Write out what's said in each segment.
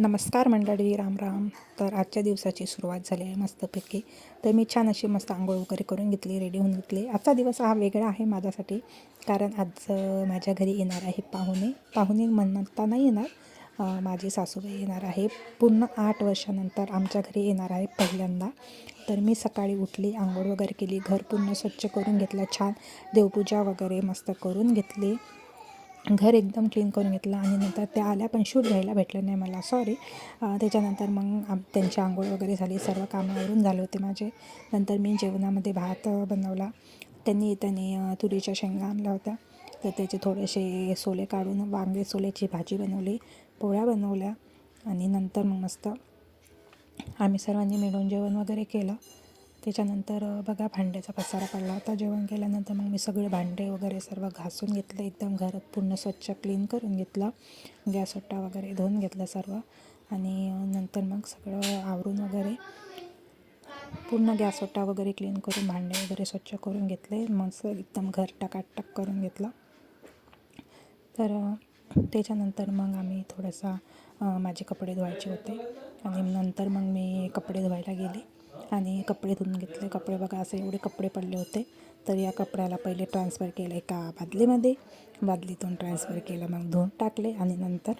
नमस्कार मंडळी राम राम. तर आजच्या दिवसाची सुरुवात झाली आहे मस्तपैकी. तर मी छान अशी मस्त आंघोळ वगैरे करून घेतली रेडी होऊन घेतली. आजचा दिवस हा वेगळा आहे माझ्यासाठी कारण आज माझ्या घरी येणार आहे पाहुणे. पाहुणे म्हणता नाही येणार. माझी सासूबाई येणार आहे. पूर्ण आठ वर्षानंतर आमच्या घरी येणार आहे पहिल्यांदा. तर मी सकाळी उठली आंघोळ वगैरे केली घर पूर्ण स्वच्छ करून घेतलं छान देवपूजा वगैरे मस्त करून घेतली. घर एकदम क्लीन करून घेतलं आणि नंतर त्या आल्या पण शूट घ्यायला भेटलं नाही मला. सॉरी त्याच्यानंतर मग आम त्यांची आंघोळ वगैरे झाली. सर्व कामावरून झाले होते माझे. नंतर मी जेवणामध्ये भात बनवला. त्यांनी येताना तुरीच्या शेंगा आणल्या होत्या. तर त्याचे थोडेसे सोले काढून वांगे सोल्याची भाजी बनवली पोळ्या बनवल्या आणि नंतर मग मस्त आम्ही सर्वांनी मिळून जेवण वगैरे केलं. त्याच्यानंतर बघा भांड्याचा पसारा पडला होता जेवण केल्यानंतर. मग मी सगळे भांडे वगैरे सर्व घासून घेतले एकदम घर पूर्ण स्वच्छ क्लीन करून घेतलं. गॅस ओट्टा वगैरे धुवून घेतलं सर्व. आणि नंतर मग सगळं आवरून वगैरे पूर्ण गॅस ओट्टा वगैरे क्लीन करून भांडे वगैरे स्वच्छ करून घेतले. मग एकदम घर टकाटक करून घेतलं. तर त्याच्यानंतर मग आम्ही थोडासा माझे कपडे धुवायचे होते. आणि नंतर मग मी कपडे धुवायला गेले. आणि कपडे धुवून घेतले. कपडे बघा असे एवढे कपडे पडले होते. तर या कपड्याला पहिले ट्रान्सफर केलं एका बादलीमध्ये. बादलीतून ट्रान्सफर केलं मग धुवून टाकले आणि नंतर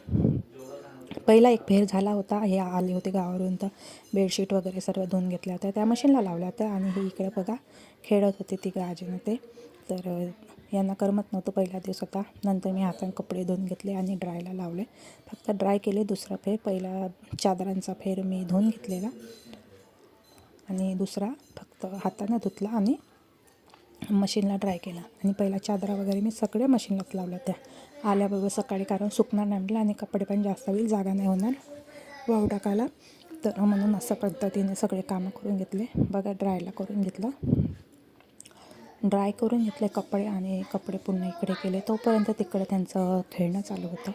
पहिला एक फेर झाला होता. हे आले होते गावावरून तर बेडशीट वगैरे सर्व धुवून घेतल्या होत्या. त्या मशीनला लावल्या होत्या आणि हे इकडे बघा खेळत होते तिकडे आजीनं ते. तर यांना करमत नव्हतं पहिला दिवस होता. नंतर मी हाताने कपडे धुवून घेतले आणि ड्रायला लावले. फक्त ड्राय केले दुसरा फेर. पहिला चादरांचा फेर मी धुवून घेतलेला. आणि दुसरा फक्त हातानं धुतला आणि मशीनला ड्राय केला. आणि पहिला चादरा वगैरे मी सगळ्या मशीनलाच लावल्या त्या आल्याबरोबर सकाळी कारण सुकणार नाही म्हटलं आणि कपडे पण जास्त होईल जागा नाही होणार. वाहू टाकायला तर म्हणून असं पद्धतीने सगळे कामं करून घेतले. बघा ड्रायला करून घेतलं. ड्राय करून घेतले कपडे आणि कपडे पुन्हा इकडे केले. तोपर्यंत तिकडे त्यांचं खेळणं चालू होतं.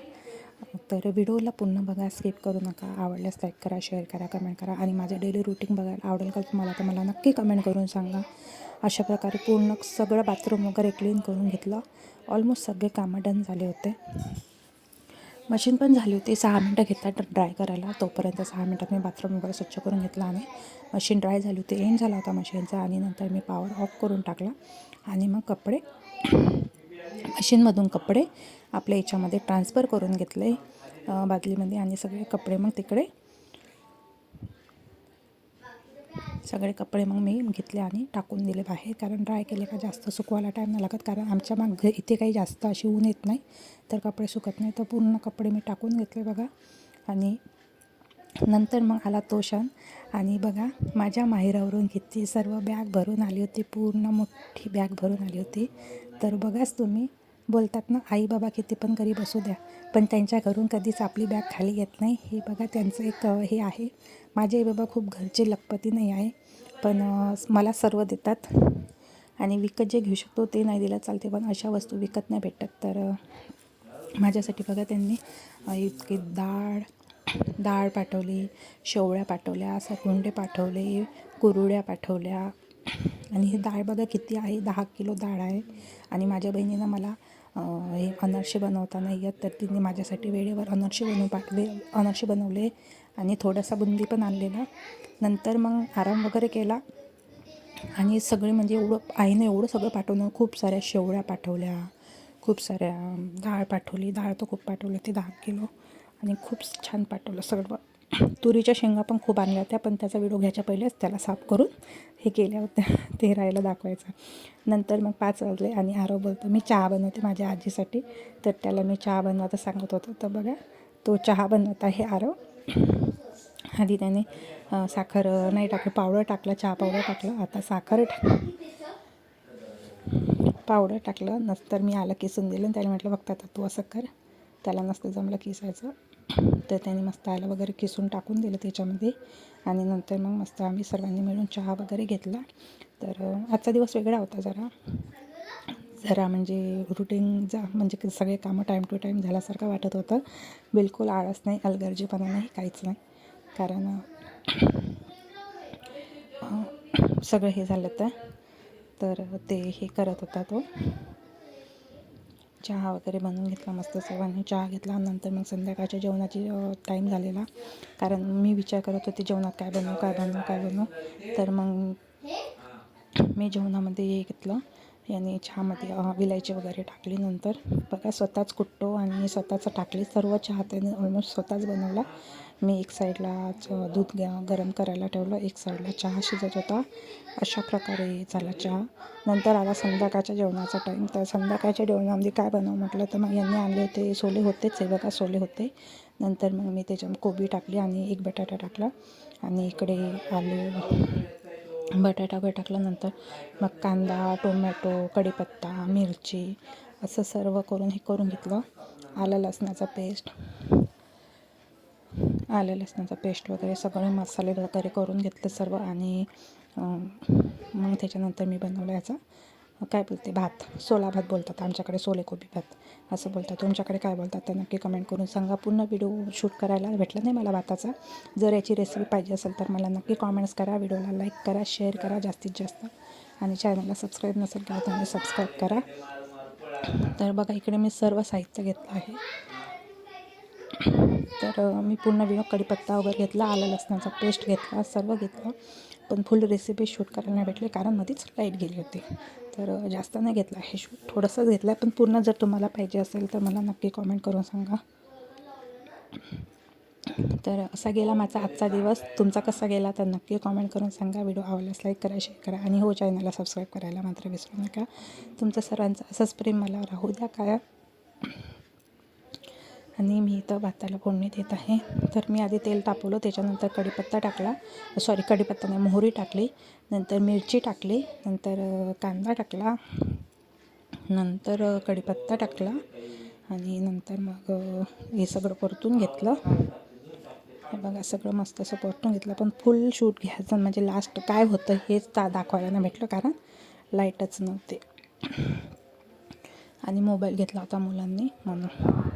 तर व्हिडिओला पुन्हा बघा स्किप करू नका. आवडल्यास लाईक करा शेअर करा कमेंट करा आणि माझं डेली रुटीन बघायला आवडेल का तुम्हाला तर मला नक्की कमेंट करून सांगा. अशा प्रकारे पूर्ण सगळं बाथरूम वगैरे क्लीन करून घेतलं. ऑलमोस्ट सगळे कामं डन झाले होते. मशीन पण झाली होती. सहा मिनटं घेतात ड्राय करायला. तोपर्यंत सहा मिनटात मी बाथरूम वगैरे स्वच्छ करून घेतला आणि मशीन ड्राय झाली होती. एंड झाला होता मशीनचा आणि नंतर मी पॉवर ऑफ करून टाकला आणि मग कपडे मशीनमधून कपडे आपल्या याच्यामध्ये ट्रान्सफर करून घेतले बादलीमध्ये आणि सगळे कपडे मग तिकडे सगळे कपडे मग मी घेतले आणि टाकून दिले बाहेर. कारण ड्राय केले का जास्त सुकवायला टाईम नाही लागत. कारण आमच्या मग इथे काही जास्त अशी ऊन येत नाही. तर कपडे सुकत नाही. तर पूर्ण कपडे मी टाकून घेतले बघा. आणि नंतर मग आला तो क्षण. आणि बघा माझ्या माहेरावरून किती सर्व बॅग भरून आली होती. पूर्ण मोठी बॅग भरून आली होती. तर बघाच तुम्ही. बोलतात ना आई बाबा किती पण घरी बसू द्या पण त्यांच्या घरून कधीच आपली बॅग खाली येत नाही. हे बघा त्यांचं एक हे आहे. माझे आई बाबा खूप घरचे लखपती नाही आहे पण मला सर्व देतात. आणि विकत जे घेऊ शकतो ते नाही दिलं चालते पण अशा वस्तू विकत नाही भेटत. तर माझ्यासाठी बघा त्यांनी इतकी डाळ डाळ पाठवली शेवळ्या पाठवल्या सरगुंडे पाठवले कुरुड्या पाठवल्या आणि ही डाळ बघा किती आहे दहा किलो डाळ आहे. आणि माझ्या बहिणीनं मला हे अनारसे बनवता नाही येत तर तिने माझ्यासाठी वेळेवर अनर्शी बनवून पाठवले अनर्शे बनवले आणि थोडासा बुंदी पण आणलेला. नंतर मग आराम वगैरे केला. आणि सगळे म्हणजे एवढं आईनं एवढं सगळं पाठवलं खूप साऱ्या शेवळ्या पाठवल्या खूप साऱ्या डाळ पाठवली. डाळ तर खूप पाठवली ते दहा किलो. आणि खूप छान पाठवलं सगळं. तुरीच्या शेंगा पण खूप आणल्या होत्या पण त्याचा व्हिडिओ घ्यायच्या पहिलेच त्याला साफ करून हे केल्या होत्या ते राहायला दाखवायचं. नंतर मग पाच वाजले आणि आरो बोलतो मी चहा बनवते माझ्या आजीसाठी. तर त्याला मी चहा बनवायचं सांगत होतो तर बघा तो चहा बनवत आहे आरो आधी त्याने साखर नाही टाकलं पावडर टाकलं चहा पावडर टाकलं आता साखर टाक पावडर टाकलं नंतर मी आलं किसून दिलं आणि त्याला म्हटलं बघता आता तू असं कर. त्याला नसतं जमलं किसायचं. तर त्याने मस्त आलं वगैरे किसून टाकून दिलं त्याच्यामध्ये. आणि नंतर मग मस्त आम्ही सर्वांनी मिळून चहा वगैरे घेतला. तर आजचा दिवस वेगळा होता जरा. जरा म्हणजे रुटीन जा म्हणजे सगळे कामं टाईम टू टाईम झाल्यासारखं वाटत होतं. बिलकुल आळस नाही अलगर्जीपणा नाही काहीच नाही. कारण सगळं हे झालं तर तर ते हे करत होता तो. चहा वगैरे बनवून घेतला मस्त सर्वांनी चहा घेतला. नंतर मग संध्याकाळच्या जेवणाची टाईम झालेला. कारण मी विचार करत होते जेवणात काय बनवू काय बनवू काय बनवू. तर मग मी जेवणामध्ये हे घेतलं. याने चहामध्ये विलायची वगैरे टाकली नंतर. बघा स्वतःच कुट्टो आणि स्वतःच टाकली. सर्व चहा त्याने ऑलमोस्ट स्वतःच बनवला. मी एक साईडलाच दूध ग- गरम करायला ठेवलं. एक साईडला चहा शिजत होता. अशा प्रकारे झाला चहा. नंतर आला संध्याकाळच्या जेवणाचा टाईम तर संध्याकाळच्या जेवणामध्ये काय बनव म्हटलं तर मग यांनी आणले होते सोले होतेच हे बघा सोले होते. नंतर मग मी त्याच्यामध्ये कोबी टाकली आणि एक बटाटा टाकला. आणि इकडे आलू बटाटा वगैरे टाकल्यानंतर मग कांदा टोमॅटो कढीपत्ता मिरची असं सर्व करून हे करून घेतलं. आलं लसणाचा पेस्ट. आलं लसणाचा पेस्ट वगैरे सगळे मसाले वगैरे करून घेतले सर्व आणि मग त्याच्यानंतर मी बनवलं याचा काय बोलते? भात. सोला भात बोलतात आमच्याकडे सोले कोबी भात असं बोलतात. तुमच्याकडे काय बोलतात? ते नक्की कमेंट करून सांगा. पूर्ण व्हिडिओ शूट करायला भेटला नाही मला भाताचा. जर याची रेसिपी पाहिजे असेल तर मला नक्की कॉमेंट्स करा. व्हिडिओला लाईक करा शेअर करा जास्तीत जास्त. आणि चॅनलला सबस्क्राईब नसेल तर तुम्ही सबस्क्राईब करा. तर बघा इकडे मी सर्व साहित्य घेतलं आहे. तर मी पूर्ण वेळ कढीपत्ता वगैरे घेतला आला लसणाचा पेस्ट घेतला सर्व घेतलं. पण फुल रेसिपी शूट करायला नाही भेटली कारण मध्येच लाइट गेली होती. तर जास्त नाही घेतला हे शूट थोडंसं घेतलं आहे पण पूर्ण जर तुम्हाला पाहिजे असेल तर मला नक्की कॉमेंट करून सांगा. तर असा गेला माझा आजचा दिवस. तुमचा कसा गेला तर नक्की कॉमेंट करून सांगा. व्हिडिओ आवडल्यास लाईक करा शेअर करा आणि हो चॅनलला सबस्क्राईब करायला मात्र विसरू नका. तुमचं सर्वांचं असंच प्रेम मला राहू द्या. काय? आणि मी इथं भाताला फोडणी देत आहे. तर मी आधी तेल तापवलं त्याच्यानंतर कढीपत्ता टाकला. सॉरी कढीपत्ता नाही मोहरी टाकली. नंतर मिरची टाकली नंतर कांदा टाकला नंतर कढीपत्ता टाकला आणि नंतर मग हे सगळं परतून घेतलं. हे बघा सगळं मस्त असं परतून घेतलं. पण फुल शूट घ्यायचं म्हणजे लास्ट काय होतं हेच ता दाखवायला नाही भेटलं कारण लाईटच नव्हते. आणि मोबाईल घेतला होता मुलांनी म्हणून.